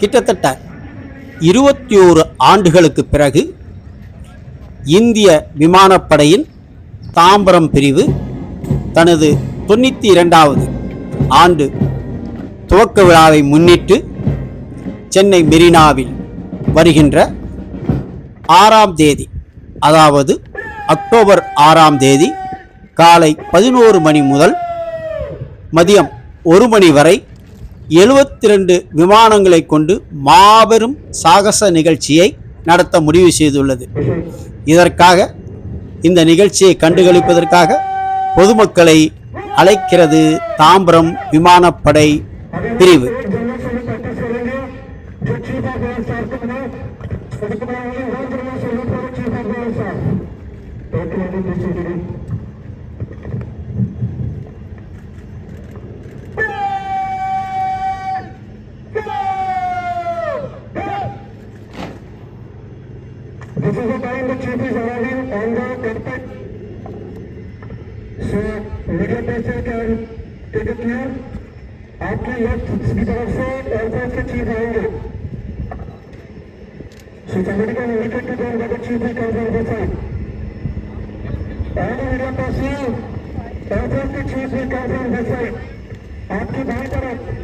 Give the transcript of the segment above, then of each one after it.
கிட்டத்தட்ட இருபத்தி ஓரு ஆண்டுகளுக்கு பிறகு இந்திய விமானப்படையின் தாம்பரம் பிரிவு தனது தொண்ணூற்றி இரண்டாவது ஆண்டு துவக்க விழாவை முன்னிட்டு சென்னை மெரினாவில் வருகின்ற ஆறாம் தேதி அதாவது அக்டோபர் ஆறாம் தேதி காலை பதினோரு மணி முதல் மதியம் ஒரு மணி வரை எழுபத்தி ரெண்டு விமானங்களை கொண்டு மாபெரும் சாகச நிகழ்ச்சியை நடத்த முடிவு செய்துள்ளது இதற்காக இந்த நிகழ்ச்சியை கண்டுகளிப்பதற்காக பொதுமக்களை அழைக்கிறது தாம்பரம் விமானப்படை பிரிவு Thank you. The chief is arriving on the cockpit. So, media person can take a cue. आपके लेफ़्ट की तरफ़ से एयरपोर्ट के चीफ आएँगे So somebody can indicate to them that the chief will come from this side. The media personnel, airport के chief will come from this side. आपकी बाएँ तरफ़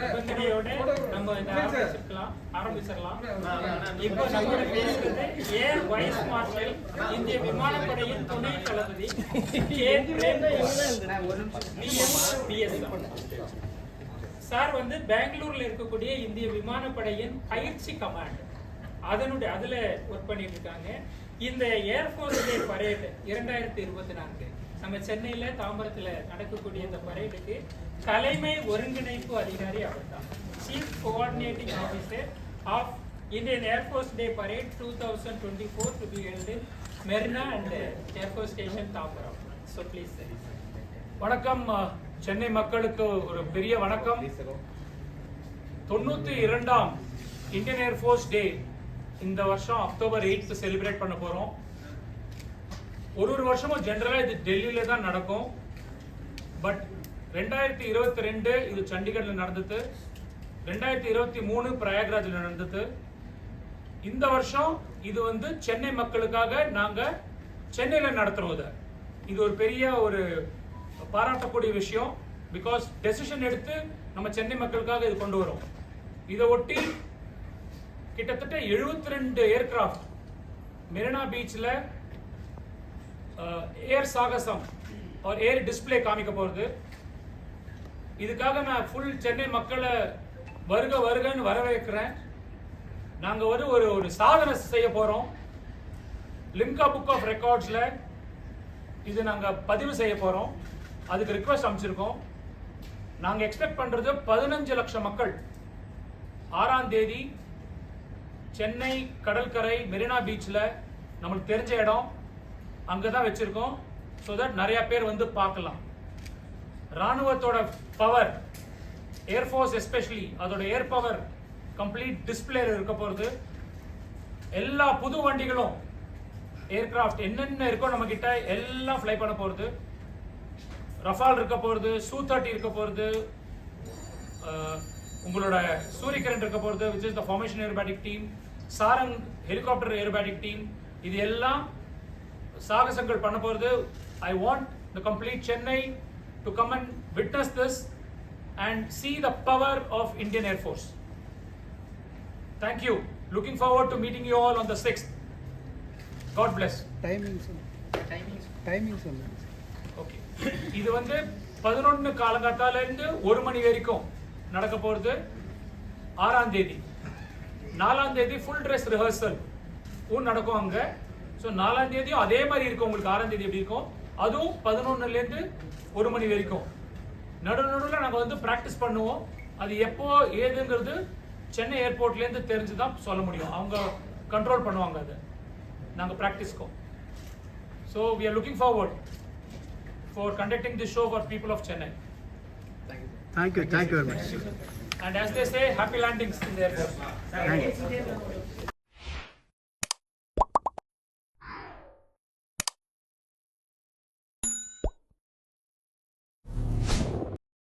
நிபந்தனையோட நம்ம இதை ஆரம்பிச்சிருக்கலாம். ஆரம்பிச்சிடலாம். இப்போ நம்ம பேசுறது ஏர் வைஸ் மார்ஷல் இந்திய விமானப்படையின் துணை தளபதி கே பிரேம் சார் வந்து பெங்களூர்ல இருக்கக்கூடிய இந்திய விமானப்படையின் பயிற்சி கமாண்ட். அதனுடைய அதுல ஒர்க் பண்ணிட்டு இருக்காங்க. இந்த ஏர்ஃபோர்ஸ் டே பரேட் இரண்டாயிரத்தி இருபத்தி நான்கு. நம்ம சென்னையில தாம்பரத்துல நடக்கக்கூடிய இந்த பரேடுக்கு தலைமை ஒருங்கிணைப்பு அதிகாரி அவர் தான் chief coordinating officer of Indian air force day parade two thousand twenty four to be held Marina and air force station Tambaram. So please சரி வணக்கம் சென்னை மக்களுக்கு ஒரு பெரிய வணக்கம். தொண்ணூத்தி இரண்டாம் இந்தியன் ஏர்ஃபோர்ஸ் டே இந்த வருஷம் அக்டோபர் எயித் செலிப்ரேட் பண்ண போறோம். ஒரு ஒரு வருஷமும் ஜென்ரலா இது டெல்லியில தான் நடக்கும். பட் ரெண்டாயிரத்தி இருபத்தி ரெண்டு இது சண்டிகர்ல நடந்தது. ரெண்டாயிரத்தி இருபத்தி மூணு பிரயாக்ராஜில் நடந்தது. இந்த வருஷம் இது வந்து சென்னை மக்களுக்காக நாங்க சென்னையில நடத்துறோம் இதை இது ஒரு பெரிய ஒரு பாராட்டக்கூடிய விஷயம். பிகாஸ் டெசிஷன் எடுத்து நம்ம சென்னை மக்களுக்காக இது கொண்டு வரோம். இதை ஒட்டி கிட்டத்தட்ட 72 ரெண்டு ஏர்கிராஃப்ட் மெரினா பீச்சில் ஏர் சாகசம் ஒரு ஏர் டிஸ்ப்ளே காமிக்க போகிறது இதுக்காக நான் ஃபுல் சென்னை மக்களை வருக வருகன்னு வரவேற்கிறேன். நாங்கள் ஒரு ஒரு ஒரு சாதனை செய்ய போகிறோம் லிம்கா புக் ஆஃப் ரெக்கார்ட்ஸில் இது நாங்கள் பதிவு செய்ய போகிறோம் அதுக்கு ரிக்வஸ்ட் அமைச்சிருக்கோம் நாங்கள் எக்ஸ்பெக்ட் பண்ணுறது பதினஞ்சு லட்சம் மக்கள். ஆறாம் தேதி சென்னை கடற்கரை மெரினா பீச்சில் நம்மளுக்கு தெரிஞ்ச இடம். அங்கே தான் வச்சிருக்கோம். ஸோ தட் நிறைய பேர் வந்து பார்க்கலாம். ராணுவத்தோட பவர் ஏர்ஃபோர்ஸ் எஸ்பெஷலி அதோட ஏர் பவர் கம்ப்ளீட் டிஸ்பிளேல இருக்க போகிறது எல்லா புது வண்டிகளும் ஏர்கிராஃப்ட் என்னென்ன இருக்கோ நம்ம கிட்ட எல்லாம் ஃப்ளை பண்ண போகிறது ரஃபால் இருக்க போகிறது சூ தேர்ட்டி இருக்க போகிறது உங்களோட சூரியகிரண் இருக்க போகிறது which is the formation aerobatic team Sarang helicopter aerobatic team இது எல்லாம் சாகசங்கள் பண்ண போகிறது I want the complete Chennai to come and witness this and see the power of Indian air force thank you looking forward to meeting you all on the sixth God bless timing சொல்லு timing சொல்லு okay இது வந்து பதினொன்று காலங்காத்தால இருந்து ஒரு மணி வரைக்கும் நடக்க போறது ஆறாம் தேதி. நாலாம் தேதி ஃபுல் ட்ரெஸ் ரிஹர்சல் நடக்கும் அங்க. ஸோ நாலாம் தேதியும் அதே மாதிரி இருக்கும். உங்களுக்கு ஆறாம் தேதி எப்படி இருக்கும்? அதுவும் பதினொன்னுல இருந்து ஒரு மணி வரைக்கும். நடு நடுவில் நாங்கள் வந்து ப்ராக்டிஸ் பண்ணுவோம். அது எப்போ ஏதுங்கிறது சென்னை ஏர்போர்ட்லேருந்து தெரிஞ்சு தான் சொல்ல முடியும். அவங்க கண்ட்ரோல் பண்ணுவாங்க அதை. நாங்கள் ப்ராக்டிஸ்க்கோம் so we are looking forward for conducting the show for people of Chennai Thank you, thank you very much. And as they say, happy landings in the airport. Thank you.